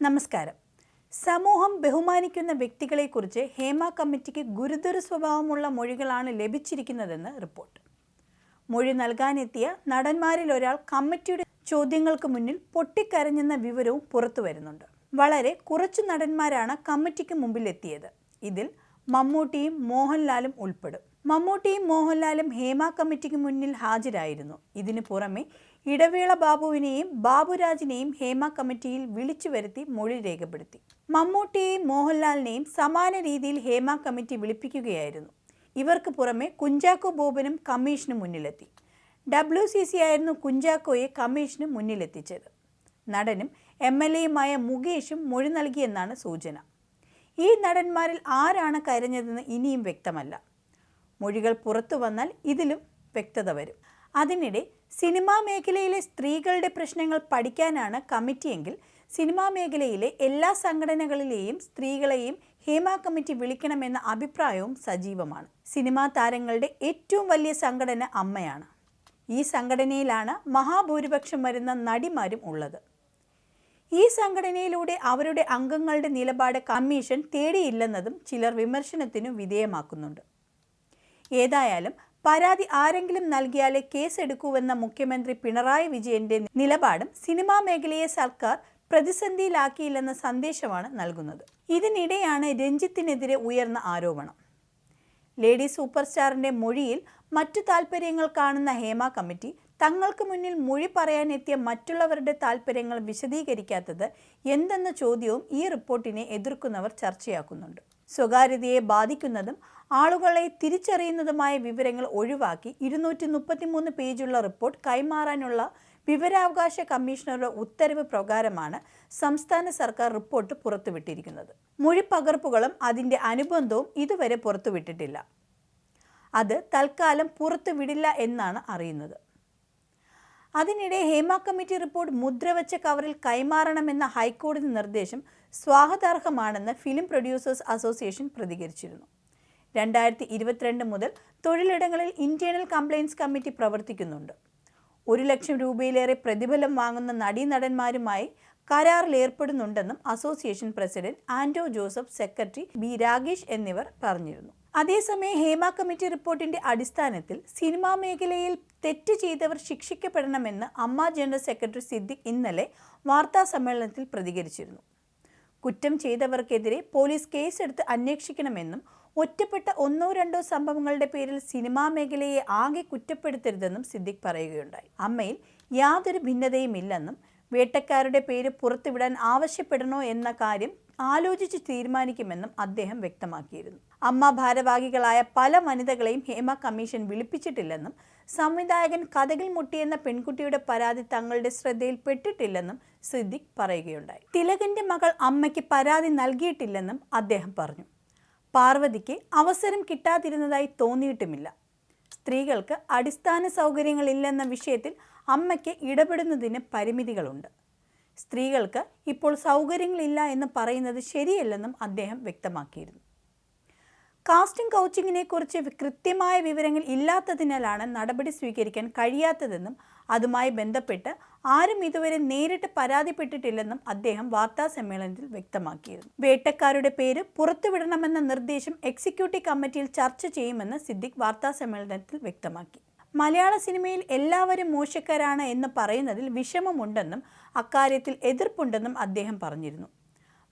നമസ്കാരം. സമൂഹം ബഹുമാനിക്കുന്ന വ്യക്തികളെക്കുറിച്ച് ഹേമ കമ്മിറ്റിക്ക് ഗുരുതര സ്വഭാവമുള്ള മൊഴികളാണ് ലഭിച്ചിരിക്കുന്നതെന്ന് റിപ്പോർട്ട്. മൊഴി നൽകാനെത്തിയ നടന്മാരിൽ ഒരാൾ കമ്മിറ്റിയുടെ ചോദ്യങ്ങൾക്ക് മുന്നിൽ പൊട്ടിക്കരഞ്ഞെന്ന വിവരവും പുറത്തു വരുന്നുണ്ട്. വളരെ കുറച്ചു നടന്മാരാണ് കമ്മിറ്റിക്ക് മുമ്പിലെത്തിയത്. ഇതിൽ മമ്മൂട്ടിയും മോഹൻലാലും ഉൾപ്പെടും. മമ്മൂട്ടിയും മോഹൻലാലും ഹേമ കമ്മിറ്റിക്ക് മുന്നിൽ ഹാജരായിരുന്നു. ഇതിനു പുറമെ ഇടവേള ബാബുവിനെയും ബാബുരാജിനെയും ഹേമ കമ്മിറ്റിയിൽ വിളിച്ചു വരുത്തി മൊഴി രേഖപ്പെടുത്തി. മമ്മൂട്ടിയെയും മോഹൻലാലിനെയും സമാന രീതിയിൽ ഹേമ കമ്മിറ്റി വിളിപ്പിക്കുകയായിരുന്നു. ഇവർക്ക് പുറമെ കുഞ്ചാക്കോ ബോബനും കമ്മീഷന് മുന്നിലെത്തി. ഡബ്ല്യു സി സി ആയിരുന്നു കുഞ്ചാക്കോയെ കമ്മീഷന് മുന്നിലെത്തിച്ചത്. നടനും എം എൽ എയുമായ മുകേഷും മൊഴി നൽകിയെന്നാണ് സൂചന. ഈ നടന്മാരിൽ ആരാണ് കരഞ്ഞതെന്ന് ഇനിയും വ്യക്തമല്ല. മൊഴികൾ പുറത്തു വന്നാൽ ഇതിലും വ്യക്തത വരും. അതിനിടെ സിനിമാ മേഖലയിലെ സ്ത്രീകളുടെ പ്രശ്നങ്ങൾ പഠിക്കാനാണ് കമ്മിറ്റിയെങ്കിൽ സിനിമാ മേഖലയിലെ എല്ലാ സംഘടനകളിലെയും സ്ത്രീകളെയും ഹേമ കമ്മിറ്റി വിളിക്കണമെന്ന അഭിപ്രായവും സജീവമാണ്. സിനിമാ താരങ്ങളുടെ ഏറ്റവും വലിയ സംഘടന അമ്മയാണ്. ഈ സംഘടനയിലാണ് മഹാഭൂരിപക്ഷം വരുന്ന നടിമാരും ഉള്ളത്. ഈ സംഘടനയിലൂടെ അവരുടെ അംഗങ്ങളുടെ നിലപാട് കമ്മീഷൻ തേടിയില്ലെന്നതും ചിലർ വിമർശനത്തിനു വിധേയമാക്കുന്നുണ്ട്. ഏതായാലും പരാതി ആരെങ്കിലും നൽകിയാലേ കേസെടുക്കൂവെന്ന മുഖ്യമന്ത്രി പിണറായി വിജയന്റെ നിലപാടും സിനിമാ മേഖലയെ സർക്കാർ പ്രതിസന്ധിയിലാക്കിയില്ലെന്ന സന്ദേശമാണ് നൽകുന്നത്. ഇതിനിടെയാണ് രഞ്ജിത്തിനെതിരെ ഉയർന്ന ആരോപണം. ലേഡി സൂപ്പർ സ്റ്റാറിന്റെ മൊഴിയിൽ മറ്റു താൽപ്പര്യങ്ങൾ കാണുന്ന ഹേമ കമ്മിറ്റി തങ്ങൾക്ക് മുന്നിൽ മൊഴി പറയാനെത്തിയ മറ്റുള്ളവരുടെ താൽപ്പര്യങ്ങൾ വിശദീകരിക്കാത്തത് എന്തെന്ന ചോദ്യവും ഈ റിപ്പോർട്ടിനെ എതിർക്കുന്നവർ ചർച്ചയാക്കുന്നുണ്ട്. സ്വകാര്യതയെ ബാധിക്കുന്നതും ആളുകളെ തിരിച്ചറിയുന്നതുമായ വിവരങ്ങൾ ഒഴിവാക്കി ഇരുന്നൂറ്റി മുപ്പത്തിമൂന്ന് പേജുള്ള റിപ്പോർട്ട് കൈമാറാനുള്ള വിവരാവകാശ കമ്മീഷണറുടെ ഉത്തരവ് പ്രകാരമാണ് സംസ്ഥാന സർക്കാർ റിപ്പോർട്ട് പുറത്തുവിട്ടിരിക്കുന്നത്. മൊഴിപ്പകർപ്പുകളും അതിന്റെ അനുബന്ധവും ഇതുവരെ പുറത്തുവിട്ടിട്ടില്ല. അത് തൽക്കാലം പുറത്തുവിടില്ല എന്നാണ് അറിയുന്നത്. അതിനിടെ ഹേമ കമ്മിറ്റി റിപ്പോർട്ട് മുദ്രവച്ച കവറിൽ കൈമാറണമെന്ന ഹൈക്കോടതി നിർദ്ദേശം സ്വാഗതാർഹമാണെന്ന് ഫിലിം പ്രൊഡ്യൂസേഴ്സ് അസോസിയേഷൻ പ്രതികരിച്ചിരുന്നു. രണ്ടായിരത്തി ഇരുപത്തിരണ്ട് മുതൽ തൊഴിലിടങ്ങളിൽ ഇന്റേണൽ കംപ്ലയിൻസ് കമ്മിറ്റി പ്രവർത്തിക്കുന്നുണ്ട്. ഒരു ലക്ഷം രൂപയിലേറെ പ്രതിഫലം വാങ്ങുന്ന നടീനടന്മാരുമായി കരാറിൽ ഏർപ്പെടുന്നുണ്ടെന്നും association president Anto Joseph secretary B Ragesh എന്നിവർ പറഞ്ഞിരുന്നു. അതേസമയം ഹേമ കമ്മിറ്റി റിപ്പോർട്ടിന്റെ അടിസ്ഥാനത്തിൽ സിനിമാ മേഖലയിൽ തെറ്റ് ചെയ്തവർ ശിക്ഷിക്കപ്പെടണമെന്ന് അമ്മ ജനറൽ സെക്രട്ടറി സിദ്ദിഖ് ഇന്നലെ വാർത്താ സമ്മേളനത്തിൽ പ്രതികരിച്ചിരുന്നു. കുറ്റം ചെയ്തവർക്കെതിരെ പോലീസ് കേസെടുത്ത് അന്വേഷിക്കണമെന്നും ഒറ്റപ്പെട്ട ഒന്നോ രണ്ടോ സംഭവങ്ങളുടെ പേരിൽ സിനിമാ മേഖലയെ ആകെ കുറ്റപ്പെടുത്തരുതെന്നും സിദ്ദിഖ് പറയുകയുണ്ടായി. അമ്മയിൽ യാതൊരു ഭിന്നതയുമില്ലെന്നും വേട്ടക്കാരുടെ പേര് പുറത്തുവിടാൻ ആവശ്യപ്പെടണോ എന്ന കാര്യം ആലോചിച്ച് തീരുമാനിക്കുമെന്നും അദ്ദേഹം വ്യക്തമാക്കിയിരുന്നു. അമ്മ ഭാരവാഹികളായ പല വനിതകളെയും ഹേമ കമ്മീഷൻ വിളിപ്പിച്ചിട്ടില്ലെന്നും സംവിധായകൻ കഥകിൽ മുട്ടിയെന്ന പെൺകുട്ടിയുടെ പരാതി തങ്ങളുടെ ശ്രദ്ധയിൽപ്പെട്ടിട്ടില്ലെന്നും സിദ്ദിഖ് പറയുകയുണ്ടായി. തിലകന്റെ മകൾ അമ്മയ്ക്ക് പരാതി നൽകിയിട്ടില്ലെന്നും അദ്ദേഹം പറഞ്ഞു. പാർവതിക്ക് അവസരം കിട്ടാതിരുന്നതായി തോന്നിയിട്ടുമില്ല. സ്ത്രീകൾക്ക് അടിസ്ഥാന സൗകര്യങ്ങളില്ലെന്ന വിഷയത്തിൽ അമ്മയ്ക്ക് ഇടപെടുന്നതിന് പരിമിതികളുണ്ട്. സ്ത്രീകൾക്ക് ഇപ്പോൾ സൗകര്യങ്ങളില്ല എന്ന് പറയുന്നത് ശരിയല്ലെന്നും അദ്ദേഹം വ്യക്തമാക്കിയിരുന്നു. കാസ്റ്റിംഗ് കോച്ചിങ്ങിനെ കുറിച്ച് കൃത്യമായ വിവരങ്ങൾ ഇല്ലാത്തതിനാലാണ് നടപടി സ്വീകരിക്കാൻ കഴിയാത്തതെന്നും അതുമായി ബന്ധപ്പെട്ട് ആരും ഇതുവരെ നേരിട്ട് പരാതിപ്പെട്ടിട്ടില്ലെന്നും അദ്ദേഹം വാർത്താ സമ്മേളനത്തിൽ വ്യക്തമാക്കിയിരുന്നു. വേട്ടക്കാരുടെ പേര് പുറത്തുവിടണമെന്ന നിർദ്ദേശം എക്സിക്യൂട്ടീവ് കമ്മിറ്റിയിൽ ചർച്ച ചെയ്യുമെന്ന് സിദ്ദിഖ് വാർത്താ സമ്മേളനത്തിൽ വ്യക്തമാക്കി. മലയാള സിനിമയിൽ എല്ലാവരും മോശക്കാരാണ് എന്ന് പറയുന്നതിൽ വിഷമമുണ്ടെന്നും അക്കാര്യത്തിൽ എതിർപ്പുണ്ടെന്നും അദ്ദേഹം പറഞ്ഞിരുന്നു.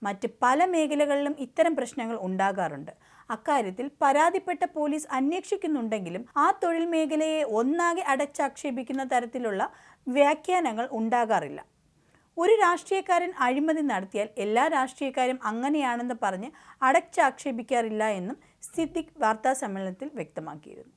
മറ്റ് പല മേഖലകളിലും ഇത്തരം പ്രശ്നങ്ങൾ ഉണ്ടാകാറുണ്ട്. അക്കാര്യത്തിൽ പരാതിപ്പെട്ട പോലീസ് അന്വേഷിക്കുന്നുണ്ടെങ്കിലും ആ തൊഴിൽ മേഖലയെ ഒന്നാകെ അടച്ചാക്ഷേപിക്കുന്ന തരത്തിലുള്ള വ്യാഖ്യാനങ്ങൾ ഉണ്ടാകാറില്ല. ഒരു രാഷ്ട്രീയക്കാരൻ അഴിമതി നടത്തിയാൽ എല്ലാ രാഷ്ട്രീയക്കാരും അങ്ങനെയാണെന്ന് പറഞ്ഞ് അടച്ചാക്ഷേപിക്കാറില്ല എന്നും സിദ്ദിഖ് വാർത്താ സമ്മേളനത്തിൽ വ്യക്തമാക്കിയിരുന്നു.